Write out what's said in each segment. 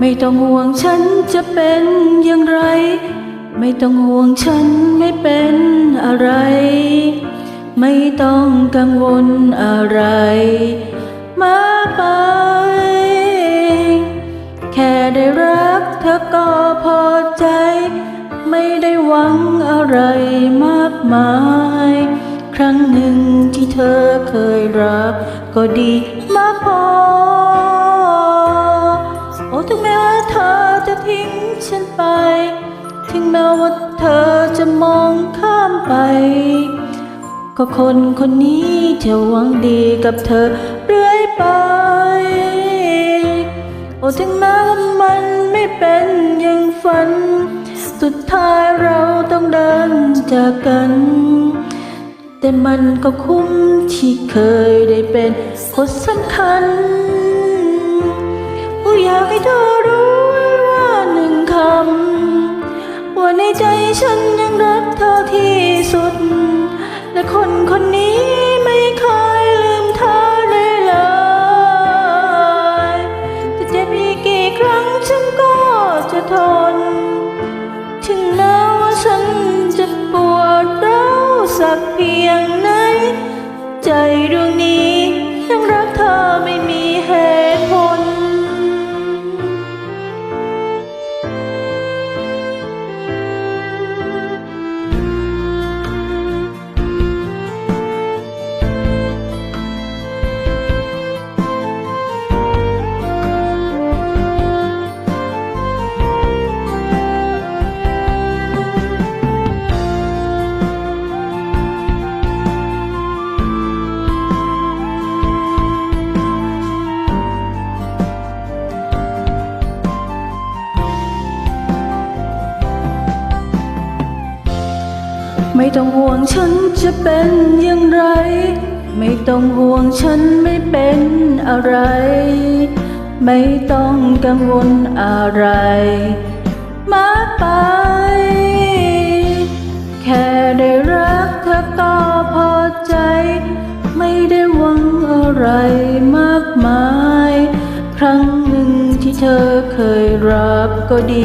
ไม่ต้องห่วงฉันจะเป็นอย่างไร ไม่ต้องห่วงฉันไม่เป็นอะไร ไม่ต้องกังวลอะไร มาไป แค่ได้รักเธอก็พอใจ ไม่ได้หวังอะไรมากมาย ครั้งหนึ่งที่เธอเคยรัก ก็ดีมากพอ แม้ว่าเธอจะมองข้ามไป ก็คนคนนี้จะหวังดีกับเธอเรื่อยไป โอ้ถึงแม้ว่ามันไม่เป็นอย่างฝัน สุดท้ายเราต้องเดินจากกัน แต่มันก็คุ้มที่เคยได้เป็นคนสำคัญอยากให้เธอรู้ว่าหนึ่งคำ ว่าในใจฉันยังรักเธอที่สุด และคนคนนี้ไม่เคยลืมเธอได้เลยจะเจ็บอีกกี่ครั้งฉันก็จะทน ถึงแม้ว่าฉันจะปวดร้าวสักเพียงไหน ใจดวงนี้ยังรักเธอไม่มี ไม่ต้องห่วงฉันจะเป็นอย่างไร ไม่ต้องห่วงฉันไม่เป็นอะไร ไม่ต้องกังวลอะไร มาไป แค่ได้รักเธอก็พอใจ ไม่ได้หวังอะไรมากมาย ครั้งหนึ่งที่เธอเคยรับก็ดี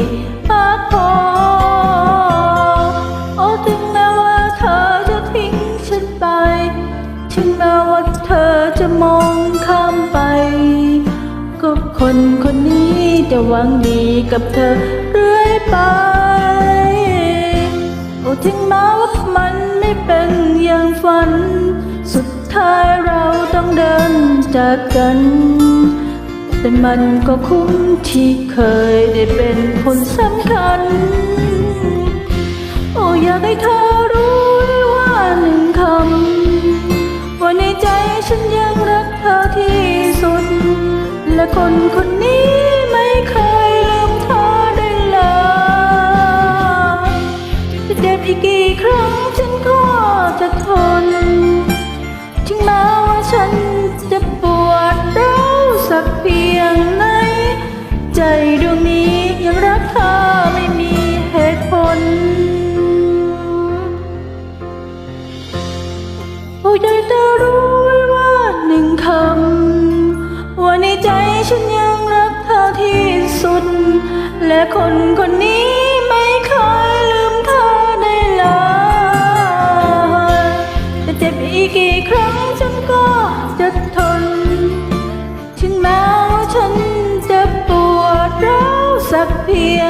มองข้ามไป ก็คนคนนี้จะหวังดีกับเธอเรื่อยไป โอ้ถึงแม้ว่ามันไม่เป็นอย่างฝัน สุดท้ายเราต้องเดินจากกัน แต่มันก็คุ้มที่เคยได้เป็นคนสำคัญ โอ้อยากให้เธอรู้ว้ว่าหนึ่งคำว่าในใจฉันยัง ละคนคน คนคนนี้ไม่เคยลืมเธอได้เลยจะเจ็บอีกกี่ครั้งฉันก็จะทน ถึงแม้ว่าฉันจะปวดร้าวสักเพียง